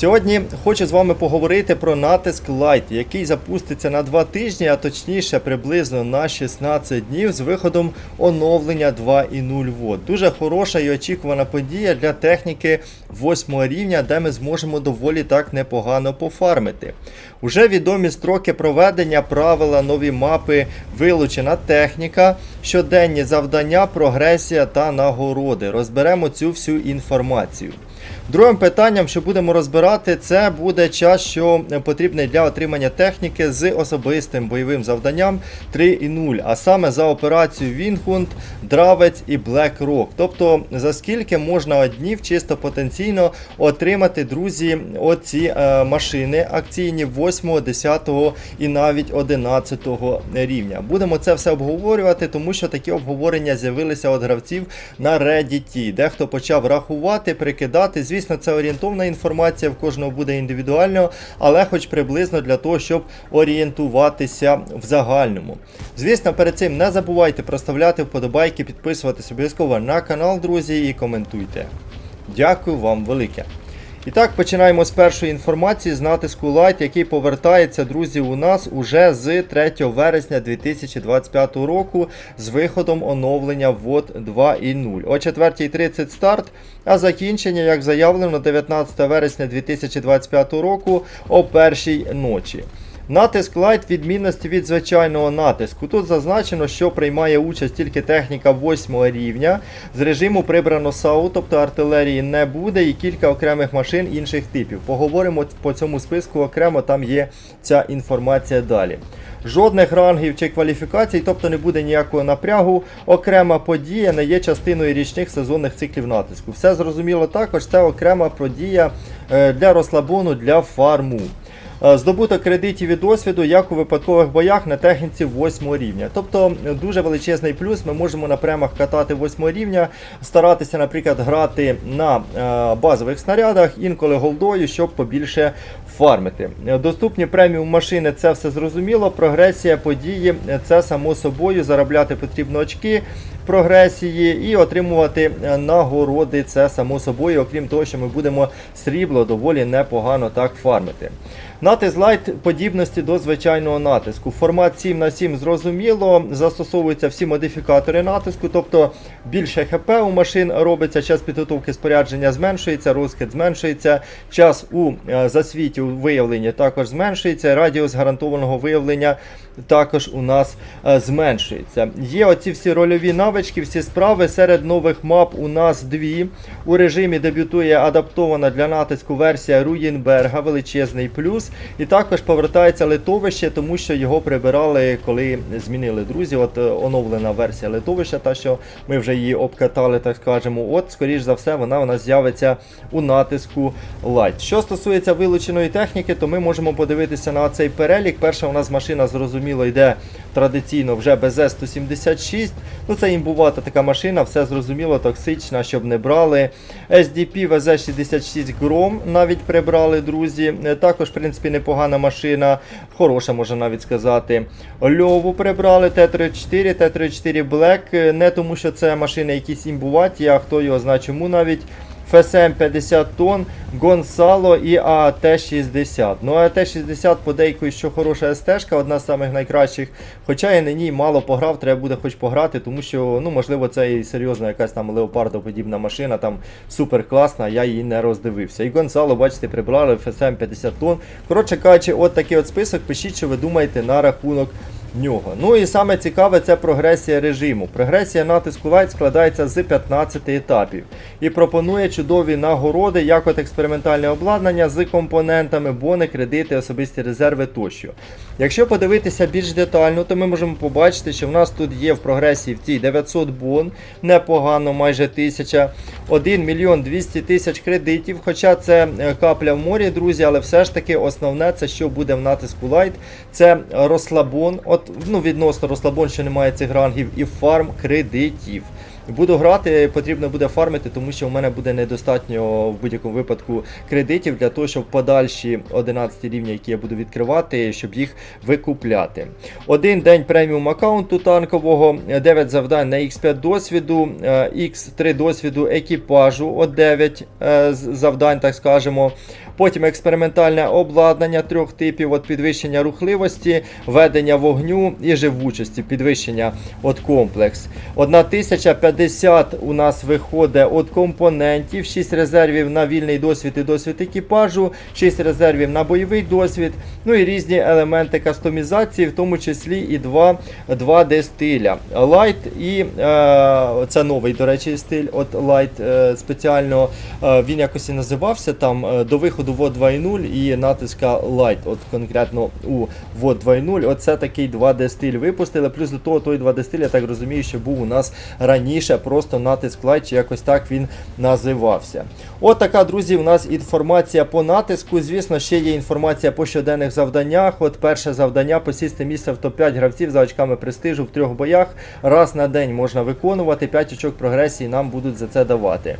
Сьогодні хочу з вами поговорити про натиск Lite, який запуститься на 2 тижні, а точніше приблизно на 16 днів з виходом оновлення 2.0 вод. Дуже хороша і очікувана подія для техніки 8 рівня, де ми зможемо доволі так непогано пофармити. Уже відомі строки проведення, правила, нові мапи, вилучена техніка, щоденні завдання, прогресія та нагороди. Розберемо цю всю інформацію. Другим питанням, що будемо розбирати, це буде час, що потрібний для отримання техніки з особистим бойовим завданням 3.0, а саме за операцію Вінхунд, Дравець і Rock. Тобто за скільки можна днів чисто потенційно отримати, друзі, оці е, машини акційні 8, 10 і навіть 11 рівня. Будемо це все обговорювати, тому що такі обговорення з'явилися від гравців на Reddit. Дехто почав рахувати, прикидати. Звісно, це орієнтовна інформація, в кожного буде індивідуально, але хоч приблизно для того, щоб орієнтуватися в загальному. Звісно, перед цим не забувайте проставляти вподобайки, підписуватись обов'язково на канал, друзі, і коментуйте. Дякую вам велике. І так, починаємо з першої інформації з натиску Light, який повертається, друзі, у нас уже з 3 вересня 2025 року з виходом оновлення ВОД 2.0. О 4.30 старт, а закінчення, як заявлено, 19 вересня 2025 року о першій ночі. Натиск Light відмінності від звичайного натиску. Тут зазначено, що приймає участь тільки техніка 8 рівня. З режиму прибрано САУ, тобто артилерії не буде, і кілька окремих машин інших типів. Поговоримо по цьому списку окремо, там є ця інформація далі. Жодних рангів чи кваліфікацій, тобто не буде ніякого напрягу. Окрема подія не є частиною річних сезонних циклів натиску. Все зрозуміло також, це окрема подія е, для розслабону, для фарму. Е, Здобуток кредитів і досвіду, як у випадкових боях на техніці 8 рівня. Тобто е, дуже величезний плюс. Ми можемо на прямах катати 8 рівня, старатися, наприклад, грати на е, базових снарядах, інколи голдою, щоб побільше фармити. Доступні преміум машини, це все зрозуміло. Прогресія події це само собою. Заробляти потрібно очки прогресії і отримувати нагороди. Це само собою, окрім того, що ми будемо срібло доволі непогано так фармити. Натиск лайт подібності до звичайного натиску. Формат 7 на 7 зрозуміло, застосовуються всі модифікатори натиску, тобто більше ХП у машин робиться, час підготовки спорядження зменшується, розкид зменшується, час у е, засвіті у виявленні також зменшується, радіус гарантованого виявлення також у нас е, зменшується. Є оці всі рольові навички, всі справи. Серед нових мап у нас дві. У режимі дебютує адаптована для натиску версія Руїнберга, величезний плюс. І також повертається литовище, тому що його прибирали, коли змінили друзі. От е, оновлена версія литовища, та що ми вже її обкатали, так скажемо. От, скоріш за все, вона у нас з'явиться у натиску Light. Що стосується вилученої техніки, то ми можемо подивитися на цей перелік. Перша у нас машина зрозуміло йде традиційно вже БЗ-176. Ну це імбувата така машина, все зрозуміло, токсична, щоб не брали. SDP ВЗ-66 Гром навіть прибрали, друзі. Е, Також, в принципі, непогана машина, хороша, можна навіть сказати. Льову прибрали, Т-34, Т-34 Black. Не тому, що це машини якісь імбуваті, а хто його знає чому навіть. ФСМ 50 тонн, Гонсало і АТ-60. Ну, АТ-60 подейкує, що хороша СТ-шка, одна з самих найкращих. Хоча я на ній мало пограв, треба буде хоч пограти, тому що, ну, можливо, це і серйозна якась там леопардоподібна машина, там супер класна, я її не роздивився. І Гонсало, бачите, прибрали ФСМ 50 тонн. Коротше кажучи, от такий от список. Пишіть, що ви думаєте на рахунок нього. Ну і саме цікаве це прогресія режиму. Прогресія натиску Light складається з 15 етапів і пропонує чудові нагороди, як от експериментальне обладнання з компонентами, бони, кредити, особисті резерви тощо. Якщо подивитися більш детально, то ми можемо побачити, що в нас тут є в прогресії в цій 900 бон, непогано, майже 1000, 1 мільйон 200 тисяч кредитів, хоча це е, капля в морі, друзі, але все ж таки основне, це що буде в натиску Light, це розслабон, от, ну, відносно розслабон, що немає цих рангів, і фарм кредитів. Буду грати, потрібно буде фармити, тому що у мене буде недостатньо в будь-якому випадку кредитів для того, щоб подальші 11 рівні, які я буду відкривати, щоб їх викупляти. Один день преміум аккаунту танкового, 9 завдань на X5 досвіду, е, X3 досвіду екіпажу, от 9 е, завдань, так скажемо. Потім експериментальне обладнання трьох типів, от підвищення рухливості, ведення вогню і живучості, підвищення от комплекс. 1050 у нас виходить від компонентів, 6 резервів на вільний досвід і досвід екіпажу, 6 резервів на бойовий досвід, ну і різні елементи кастомізації, в тому числі і 2 2D стиля. Light і е, це новий, до речі, стиль от Light е, спеціально. Е, він якось і називався там е, до виходу в 2.0 і натиска Light. От конкретно у VOD 2.0. Оце такий 2D стиль випустили. Плюс до того той 2D стиль, я так розумію, що був у нас раніше просто натиск Light, чи якось так він називався. От така, друзі, у нас інформація по натиску. Звісно, ще є інформація по щоденних завданнях. От перше завдання посісти місце в топ-5 гравців за очками престижу в трьох боях. Раз на день можна виконувати. 5 очок прогресії нам будуть за це давати.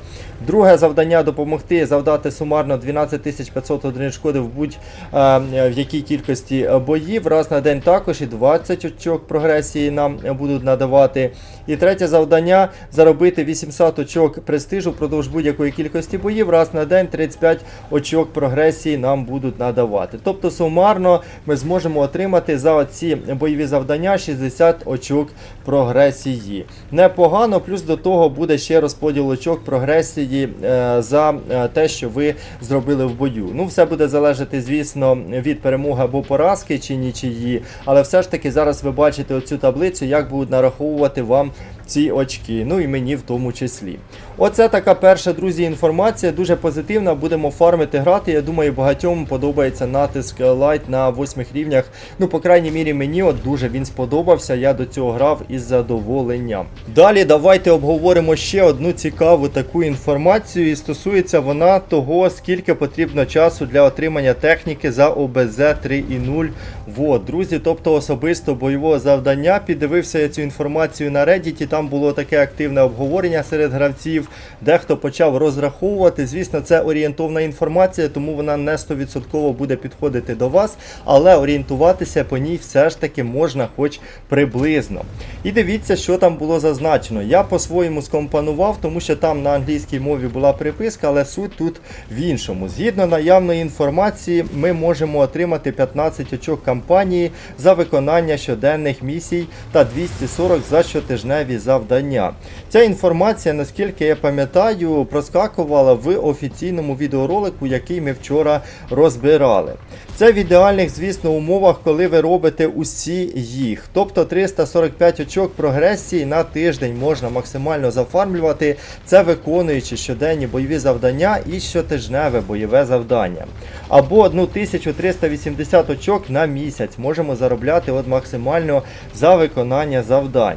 Друге завдання допомогти завдати сумарно 12 500 одиниць шкоди в будь-в якій кількості е, боїв. Раз на день також і 20 очок прогресії нам е, будуть надавати. І третє завдання заробити 800 очок престижу впродовж будь-якої кількості боїв. Раз на день 35 очок прогресії нам будуть надавати. Тобто сумарно ми зможемо отримати за ці бойові завдання 60 очок прогресії. Непогано, плюс до того буде ще розподіл очок прогресії е, за е, те, що ви зробили в бою. Ну, все буде залежати, звісно, від перемоги або поразки чи нічиї. Але все ж таки зараз ви бачите оцю таблицю, як будуть нараховувати вам ці очки. Ну і мені в тому числі. Оце така перша, друзі, інформація. Дуже позитивна. Будемо фармити грати. Я думаю, багатьом подобається натиск Light на восьмих рівнях. Ну, по крайній мірі, мені от дуже він сподобався. Я до цього грав із задоволенням. Далі давайте обговоримо ще одну цікаву таку інформацію. І стосується вона того, скільки потрібно часу для отримання техніки за ОБЗ 3.0 Вот, друзі, тобто особисто бойового завдання. Піддивився я цю інформацію на Reddit, там було таке активне обговорення серед гравців. Дехто почав розраховувати. Звісно, це орієнтовна інформація, тому вона не 100% буде підходити до вас, але орієнтуватися по ній все ж таки можна хоч приблизно. І дивіться, що там було зазначено. Я по-своєму скомпонував, тому що там на англійській мові була приписка, але суть тут в іншому. Згідно наявної інформації, ми можемо отримати 15 очок кампанії за виконання щоденних місій та 240 за щотижневі завдання. Ця інформація, наскільки я пам'ятаю, проскакувала в офіційному відеоролику, який ми вчора розбирали. Це в ідеальних, звісно, умовах, коли ви робите усі їх. Тобто 345 очок прогресії на тиждень можна максимально зафармлювати, це виконуючи щоденні бойові завдання і щотижневе бойове завдання. Або 1380 очок на місяць можемо заробляти от максимально за виконання завдань.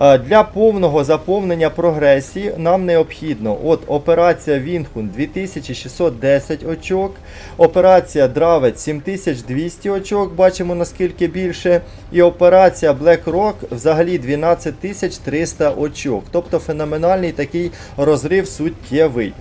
Е, Для повного заповнення прогресії нам необхідно от операція Вінхун 2610 очок, операція Дравець 7200 очок, бачимо наскільки більше, і операція Black Rock взагалі 12300 очок. Тобто феноменальний такий розрив суттєвий.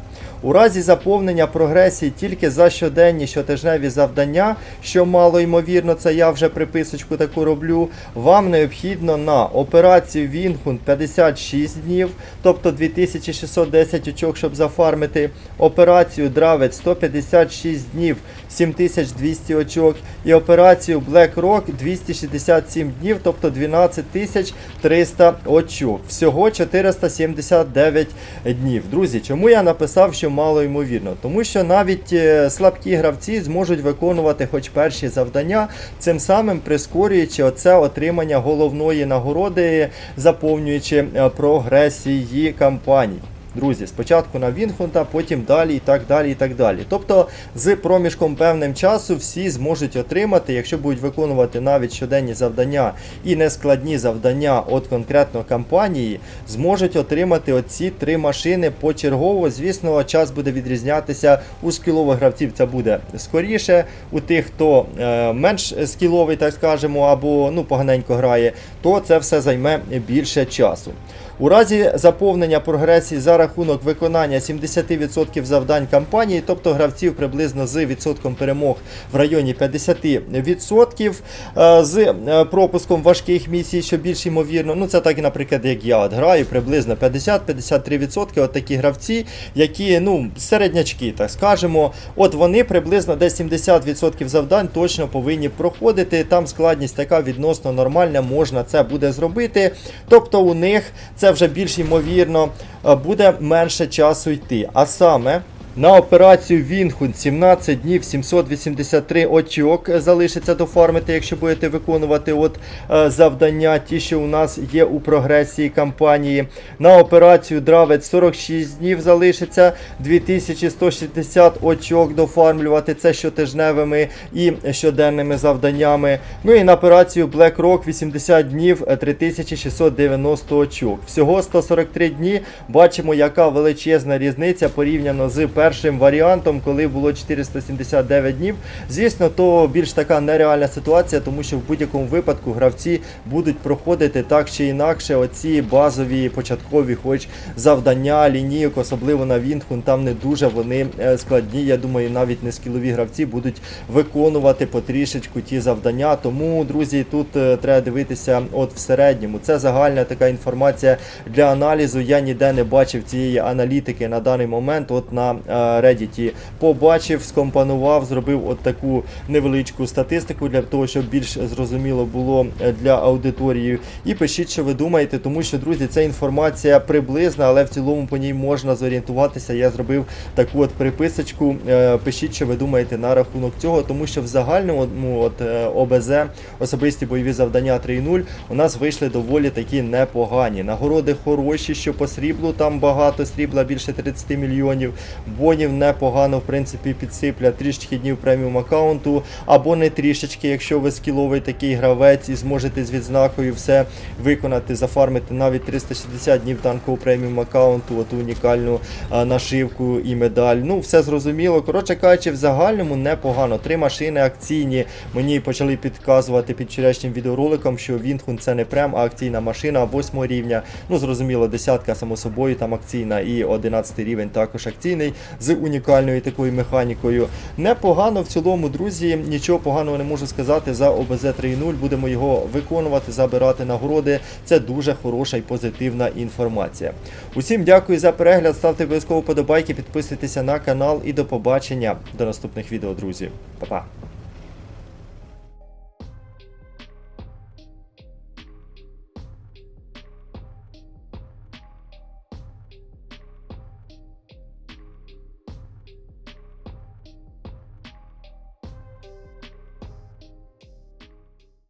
У разі заповнення прогресії тільки за щоденні щотижневі завдання, що мало ймовірно, це я вже приписочку таку роблю, вам необхідно на операцію Вінхун 56 днів, тобто 2610 очок, щоб зафармити, операцію Дравець 156 днів, 7200 очок, і операцію Black Rock 267 днів, тобто 12300 очок. Всього 479 днів. Друзі, чому я написав, що мало ймовірно? Тому що навіть е, слабкі гравці зможуть виконувати хоч перші завдання, цим самим прискорюючи оце отримання головної нагороди, заповнюючи е, прогресії кампаній. Друзі, спочатку на Вінхунта, потім далі і так далі. і так далі. Тобто з проміжком певним часу всі зможуть отримати, якщо будуть виконувати навіть щоденні завдання і нескладні завдання від конкретно компанії, зможуть отримати оці три машини почергово. Звісно, час буде відрізнятися у скілових гравців. Це буде скоріше. У тих, хто е, менш скіловий, так скажемо, або ну поганенько грає, то це все займе більше часу. У разі заповнення прогресії за рахунок виконання 70% завдань кампанії, тобто гравців приблизно з відсотком перемог в районі 50%, е, з е, пропуском важких місій, що більш ймовірно. Ну це так, наприклад, як я от граю, приблизно 50-53%. От такі гравці, які ну середнячки, так скажемо. От вони приблизно десь 70% завдань точно повинні проходити. Там складність така відносно нормальна, можна це буде зробити. Тобто у них це вже більш ймовірно е, буде менше часу йти. А саме. На операцію Вінхун 17 днів 783 очок залишиться дофармити, якщо будете виконувати от е, завдання, ті, що у нас є у прогресії кампанії. На операцію Дравець 46 днів залишиться 2160 очок дофармлювати. Це щотижневими і щоденними завданнями. Ну і на операцію Black Rock 80 днів е, 3690 очок. Всього 143 дні. Бачимо, яка величезна різниця порівняно з першим варіантом, коли було 479 днів. Звісно, то більш така нереальна ситуація, тому що в будь-якому випадку гравці будуть проходити так чи інакше оці базові початкові, хоч завдання, лінійок, особливо на Вінхун, там не дуже вони е, складні. Я думаю, навіть не скілові гравці будуть виконувати потрішечку ті завдання. Тому, друзі, тут е, треба дивитися от в середньому. Це загальна така інформація для аналізу. Я ніде не бачив цієї аналітики на даний момент. От на е, Reddit побачив, скомпонував, зробив от таку невеличку статистику для того, щоб більш зрозуміло було е, для аудиторії. І пишіть, що ви думаєте, тому що, друзі, це інформація приблизна, але в цілому по ній можна зорієнтуватися. Я зробив таку от приписочку. Е, Пишіть, що ви думаєте на рахунок цього, тому що в загальному от, е, ОБЗ, особисті бойові завдання 3.0, у нас вийшли доволі такі непогані. Нагороди хороші, що по сріблу там багато, срібла більше 30 мільйонів. Бонів непогано, в принципі, підсиплять трішечки днів преміум аккаунту, або не трішечки, якщо ви скіловий такий гравець і зможете з відзнакою все виконати, зафармити навіть 360 днів танкового преміум аккаунту, оту унікальну а, нашивку і медаль. Ну, все зрозуміло. Коротше кажучи, в загальному непогано. Три машини акційні. Мені почали підказувати під вчорашнім відеороликом, що Вінхун це не прем, а акційна машина 8 рівня. Ну, зрозуміло, десятка, само собою, там акційна і 11 рівень також акційний з унікальною такою механікою. Непогано в цілому, друзі. Нічого поганого не можу сказати за ОБЗ 3.0. Будемо його виконувати, забирати нагороди. Це дуже хороша і позитивна інформація. Усім дякую за перегляд. Ставте обов'язково подобайки, підписуйтеся на канал і до побачення до наступних відео, друзі. Па-па.